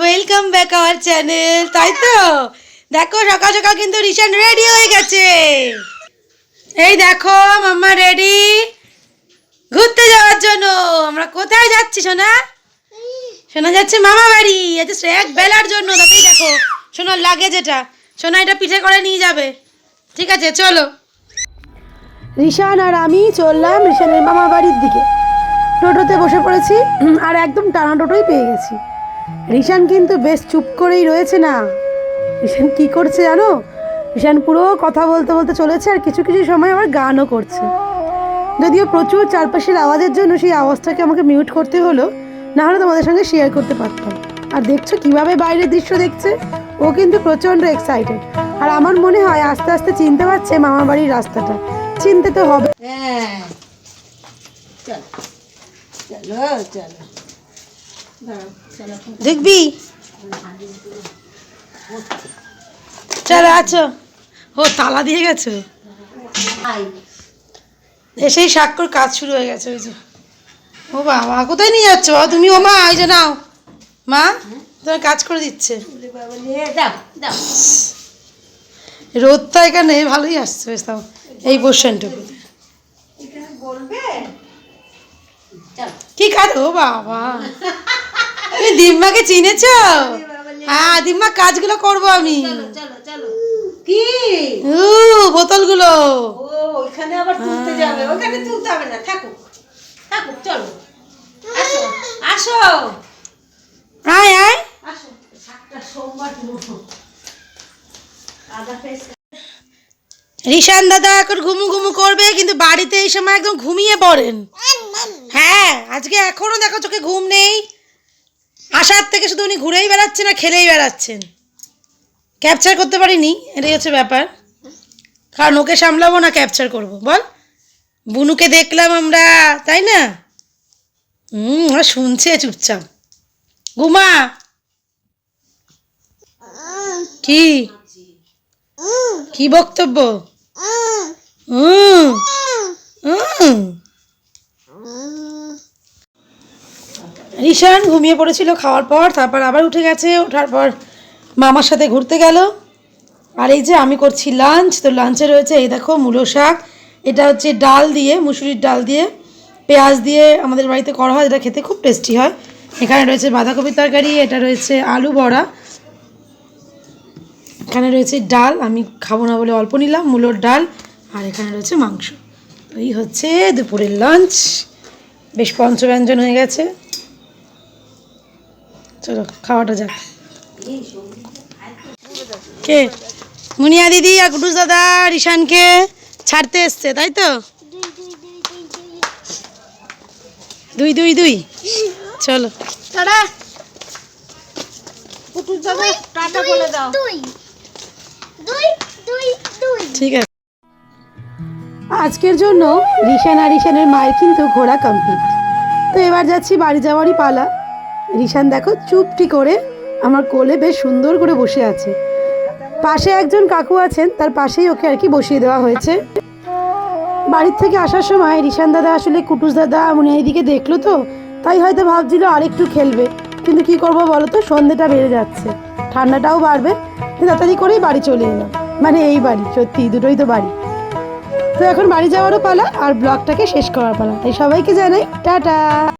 Welcome back our channel তাই তো? দেখো, সকাল সকাল কিন্তু রিশান রেডি হয়ে গেছে। এই দেখো, মাম্মা রেডি ঘুরতে যাওয়ার জন্য। আমরা কোথায় যাচ্ছি, সোনা? শোনা যাচ্ছে মামা বাড়ি। আচ্ছা এক বেলার জন্য, তাতেই দেখো, সোনার লাগে যেটা সোনা এটা পিঠে করে নিয়ে যাবে। ঠিক আছে, চলো। রিশান আর আমি চললাম রিশানের মামা বাড়ির দিকে। টোটোতে বসে পড়েছি আর একদম টানা টোটোই পেয়ে গেছি। রিশান কিন্তু বেশ চুপ করেই রয়েছে না। রিশান কি করছে জানো? রিশান পুরো কথা বলতে বলতে চলেছে আর কিছু কিছু সময় আবার গানও করছে। যদিও প্রচুর চারপাশের আওয়াজের জন্য সেই আওয়াজটাকে আমাকে মিউট করতে হলো, না হলে তোমাদের সঙ্গে শেয়ার করতে পারতাম। আর দেখছ কীভাবে বাইরের দৃশ্য দেখছে? ও কিন্তু প্রচণ্ড এক্সাইটেড আর আমার মনে হয় আস্তে আস্তে চিনতে পারছে মামার বাড়ির রাস্তাটা। চিনতে তো হবে। হ্যাঁ। চলো চলো। চলো দেখবি? চলো আছো। ও তালা দিয়ে গেছো। এসেই স্বাক্ষর কাজ শুরু হয়ে গেছে ওই যে। ও বাবা কোথায় নিয়ে যাচ্ছ? বাবা তুমি ও মা এই যে নাও। মা তোমার কাজ করে দিচ্ছে। রোদটা এখানে ভালোই আসছে বেশ তাও। এই পোর্শনটুকুতে কি কাজ ও বাবা। তুমি দিম্মাকে চিনেছ? হ্যাঁ দিম্মা কাজগুলো করব আমি। চলো চলো চলো। কি? উ বোতলগুলো। ও ওইখানে আবার তুলতে যাবে। ওখানে তুলতে হবে না। থাকুক। থাকুক চলো। আসো আসো। আয় আয়। আসো। সাতটা সোমবার আদা রিশান দাদা এখন ঘুমু ঘুমু করবে কিন্তু বাড়িতে এই সময় একদম ঘুমিয়ে পড়েন। হ্যাঁ আজকে এখনও দেখো চোখে ঘুম নেই। আসার থেকে শুধু উনি ঘুরেই বেড়াচ্ছেন আর খেলেই বেড়াচ্ছেন। ক্যাপচার করতে পারিনি, এটাই হচ্ছে ব্যাপার। কারণ ওকে সামলাবো না, ক্যাপচার করব। বল, বুনুকে দেখলাম আমরা, তাই না? হুম শুনছে চুপচাপ। ঘুমা। কি? কি বক্তব্য? হুম রিশান ঘুমিয়ে পড়েছিল খাওয়ার পর, তারপর আবার উঠে গেছে, ওঠার পর মামার সাথে ঘুরতে গেল। আর এই যে আমি করছি লাঞ্চ তো লাঞ্চে রয়েছে এই দেখো মূলো শাক, এটা হচ্ছে ডাল দিয়ে, মুসুরির ডাল দিয়ে, পেঁয়াজ দিয়ে আমাদের বাড়িতে করা হয়, এটা খেতে খুব টেস্টি হয়। এখানে রয়েছে বাঁধাকপির তরকারি, এটা রয়েছে আলু বড়া, এখানে রয়েছে ডাল, আমি খাব না বলে অল্প নিলাম, মূলোর ডাল, আর এখানে রয়েছে মাংস। এই হচ্ছে দুপুরের লাঞ্চ বেশ পঞ্চব্যঞ্জন হয়ে গেছে। চলো খাওয়াটা যাক। কে? মুনিয়া দিদি আর কুটুস দাদা রিশানকে ছাড়তে এসছে তাই তো? দুই দুই দুই। চলো। টাটা টাটা বলে দাও। ঠিক আছে। আজকের জন্য রিশান আর রিশানের মায়ের কিন্তু ঘোরা কমপ্লিট তো এবার যাচ্ছি বাড়ি যাওয়ারই পালা। রিশান, দেখো, চুপটি করে আমার কোলে বেশ সুন্দর করে বসে আছে। পাশে একজন কাকু আছেন, তার পাশেই ওকে আর কি বসিয়ে দেওয়া হয়েছে। বাড়ির থেকে আসার সময় রিশান দাদা আসলে কুটুস দাদা উনি এইদিকে দেখল তো, তাই হয়তো ভাবছিল আরেকটু খেলবে। কিন্তু কি করব বলো তো, সন্ধেটা বেড়ে যাচ্ছে, ঠান্ডাটাও বাড়বে তাড়াতাড়ি করেই বাড়ি চলে এলাম। মানে এই বাড়ি, সত্যি, দুটোই তো বাড়ি। তো এখন বাড়ি যাওয়ারও পালা, আর ব্লগটাকে শেষ করার পালা। তাই সবাইকে জানাই, টাটা!